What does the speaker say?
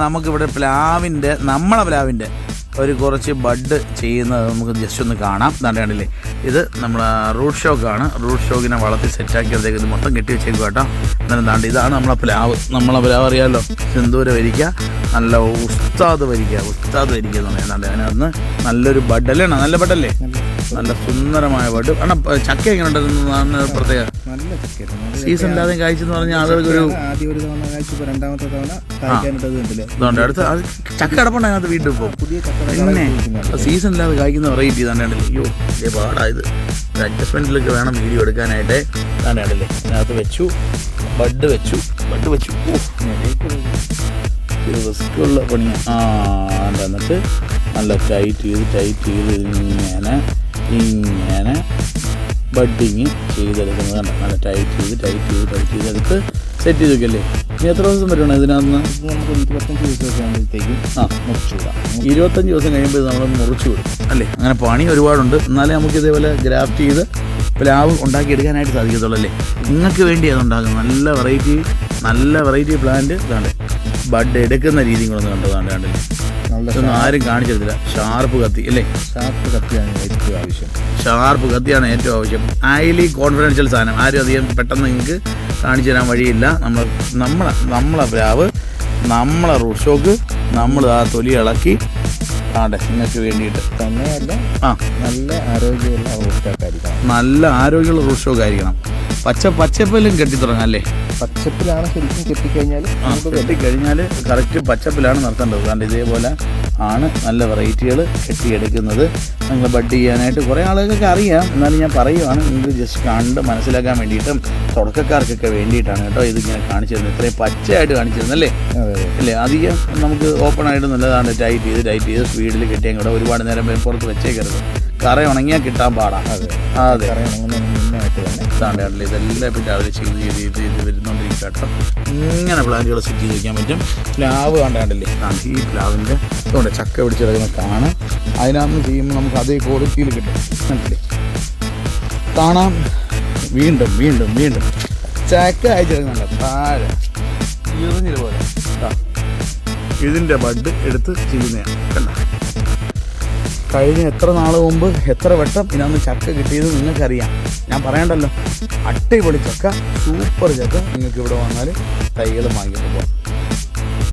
നമുക്കിവിടെ പ്ലാവിന്റെ നമ്മളെ പ്ലാവിന്റെ ഒരു കുറച്ച് ബഡ് ചെയ്യുന്നത് നമുക്ക് ജസ്റ്റ് ഒന്ന് കാണാം. ദാണ്ട് കണ്ടില്ലേ? ഇത് നമ്മൾ റൂട്ട് ഷോക്കാണ്. റൂട്ട് ഷോക്കിനെ വളർത്തി സെറ്റാക്കിയപ്പോഴത്തേക്ക് ഇത് മൊത്തം കെട്ടി വെച്ചേക്കും കേട്ടോ. എന്നാലും ദാണ്ട് ഇതാണ് നമ്മളെ പ്ലാവ്. നമ്മളെ പ്ലാവ് അറിയാമല്ലോ സിന്ദൂരം വരിക്കുക നല്ല ഉസ്താദ് വരിക്കുക ഉസ്താദ് വരിക്കുക എന്ന് പറയാം ദാണ്ട് അതിനകത്ത് നല്ലൊരു ബഡല്ലേ? നല്ല ബഡല്ലേ? നല്ല സുന്ദരമായ ബഡ്. ആണ് ചക്ക എങ്ങനെ ഉണ്ടായിരുന്നു പ്രത്യേക. നല്ല ചക്കയായിരുന്നു ഇല്ലാതെ എന്ന് പറഞ്ഞാൽ ആളുകൾക്ക് ഒരു ആദ്യം ഒരു തവണ ഇപ്പൊ രണ്ടാമത്തെ തവണ കണ്ടില്ലേ? അടുത്ത അത് ചക്ക കിടപ്പുണ്ട് അതിനകത്ത് ഇപ്പോൾ പുതിയ ചക്ക കായ്ക്കുന്ന വെറൈറ്റി തന്നെയാണല്ലേ അയ്യോ ഇതേ പാടായത് അഡ്ജസ്റ്റ്മെന്റിലൊക്കെ വേണം വീഡിയോ എടുക്കാനായിട്ട്. തന്നെയാണല്ലേ അതിനകത്ത് വെച്ചു. ബഡ് വെച്ചു. ബഡ് വെച്ചു. റിസ്ക്കുള്ള പണി പണിയാണ് ആ എന്നിട്ട് നല്ല ടൈറ്റ് ചെയ്ത് ടൈറ്റ് ചെയ്ത് ഇങ്ങനെ ഇങ്ങനെ. ബഡിങ് ചെയ്തെടുക്കുന്നത് കണ്ടോ? നല്ല ടൈറ്റ് ചെയ്ത് ടൈറ്റ് ചെയ്ത് ടൈറ്റ് ചെയ്തെടുത്ത് സെറ്റ് ചെയ്ത് വെക്കല്ലേ ഇനി എത്ര ദിവസം വരണം ഇതിനകത്ത്? ഇത് നമുക്ക് ഇരുപത്തഞ്ച് ദിവസം ആകുമ്പോഴത്തേക്കും ആ. മുറിച്ചുവിടാം ഇരുപത്തഞ്ച് ദിവസം കഴിയുമ്പോൾ നമ്മൾ മുറിച്ചു വിടും. അല്ലേ? അങ്ങനെ പണി ഒരുപാടുണ്ട്. എന്നാലേ നമുക്ക് ഇതേപോലെ ഗ്രാഫ്റ്റ് ചെയ്ത് പ്ലാവ് ഉണ്ടാക്കിയെടുക്കാനായിട്ട് സാധിക്കത്തുള്ളൂ അല്ലേ? നിങ്ങൾക്ക് വേണ്ടി അത് ഉണ്ടാക്കുന്നത് നല്ല വെറൈറ്റി നല്ല വെറൈറ്റി പ്ലാന്റ് ഇതാണ്ട്. ബഡ് എടുക്കുന്ന രീതിയും കൂടെ ഒന്ന് കണ്ടതാണ്ട് കണ്ടില്ലേ? ഇതൊന്നും ആരും കാണിച്ചിരുന്നില്ല. ഷാർപ്പ് കത്തി അല്ലേ? ഷാർപ്പ് കത്തിയാണ് ഏറ്റവും ആവശ്യം. ഷാർപ്പ് കത്തിയാണ് ഏറ്റവും ആവശ്യം. ഹൈലി കോൺഫിഡൻഷ്യൽ സാധനം. ആരും അധികം പെട്ടെന്ന് നിങ്ങൾക്ക് കാണിച്ചു തരാൻ വഴിയില്ല. നമ്മൾ നമ്മളെ നമ്മളെ പ്ലാവ് നമ്മളെ റൂട്ട് ഷോക്ക് നമ്മൾ ആ തൊലി ഇളക്കി ആടെ നിങ്ങൾക്ക് വേണ്ടിയിട്ട്. തന്നെയല്ല ആ. നല്ല ആരോഗ്യമുള്ള റോസ്റ്റാക്കായിരിക്കണം നല്ല ആരോഗ്യമുള്ള റൂട്ട് ഷോക്ക് ആയിരിക്കണം പച്ച പച്ചപ്പിലും കെട്ടിത്തുടങ്ങാം അല്ലേ? പച്ചപ്പിലാണ് ശരിക്കും കെട്ടിക്കഴിഞ്ഞാൽ കെട്ടിക്കഴിഞ്ഞാൽ കറക്റ്റ് പച്ചപ്പിലാണ് നടത്തേണ്ടത്. കാരണം ഇതേപോലെ ആണ് നല്ല വെറൈറ്റികൾ കെട്ടിയെടുക്കുന്നത്. നിങ്ങൾ ബഡ് ചെയ്യാനായിട്ട് കുറേ ആളുകൾക്ക് അറിയാം. എന്നാലും ഞാൻ പറയുവാണ് നിങ്ങൾക്ക് ജസ്റ്റ് കണ്ട് മനസ്സിലാക്കാൻ വേണ്ടിയിട്ടും തുടക്കക്കാർക്കൊക്കെ വേണ്ടിയിട്ടാണ് കേട്ടോ ഇതിങ്ങനെ കാണിച്ചു തരുന്നത് ഇത്രയും പച്ചയായിട്ട് കാണിച്ചു തരുന്നല്ലേ അല്ലേ? അധികം നമുക്ക് ഓപ്പൺ ആയിട്ട് നല്ലതാണ് ടൈറ്റ് ചെയ്ത് ടൈറ്റ് ചെയ്ത് സ്പീഡിൽ കിട്ടിയാൽ കൂടെ ഒരുപാട് നേരം പുറത്ത് വെച്ചേക്കരുത്. കറ ഉണങ്ങിയാൽ കിട്ടാൻ പാടാണ് അതെ. അതെ. സ്റ്റാൻഡേർഡിൽ ഇതെല്ലാം ഇപ്പം രാവിലെ ചെയ്ത് ചെയ്ത് ചെയ്ത് ചെയ്ത് വരുന്നോണ്ടിരിക്കും കേട്ടോ. ഇങ്ങനെ പ്ലാന്റുകൾ സെറ്റ് ചെയ്ത് വയ്ക്കാൻ പറ്റും. പ്ലാവ് കണ്ട കണ്ടല്ലേ? ഇതാണ് ഈ പ്ലാവിന്റെ ഇതുകൊണ്ട് ചക്ക പിടിച്ച് കിടക്കുന്ന കാണാം. അതിനകത്ത് ചെയ്യുമ്പോൾ നമുക്ക് അതേ ക്വാളിറ്റിയിൽ കിട്ടും. കണ്ടില്ലേ? കാണാം. വീണ്ടും വീണ്ടും വീണ്ടും. ചക്ക അയച്ചിറങ്ങുന്നുണ്ട് താഴെ. ഇറിഞ്ഞിൽ പോലെ. ദാ. ഇതിന്റെ ബഡ് എടുത്ത് ചെയ്യുന്നതാണ്. കണ്ട? കഴിഞ്ഞ എത്ര നാൾ മുമ്പ് എത്ര വട്ടം ഇതിനകത്ത് ചക്ക കിട്ടിയത് നിങ്ങൾക്കറിയാം. ഞാൻ പറയണ്ടല്ലോ. അടിപൊളി ചക്ക സൂപ്പർ ചക്ക. നിങ്ങൾക്ക് ഇവിടെ വന്നാൽ തൈകൾ വാങ്ങിക്കൊണ്ട് പോകാം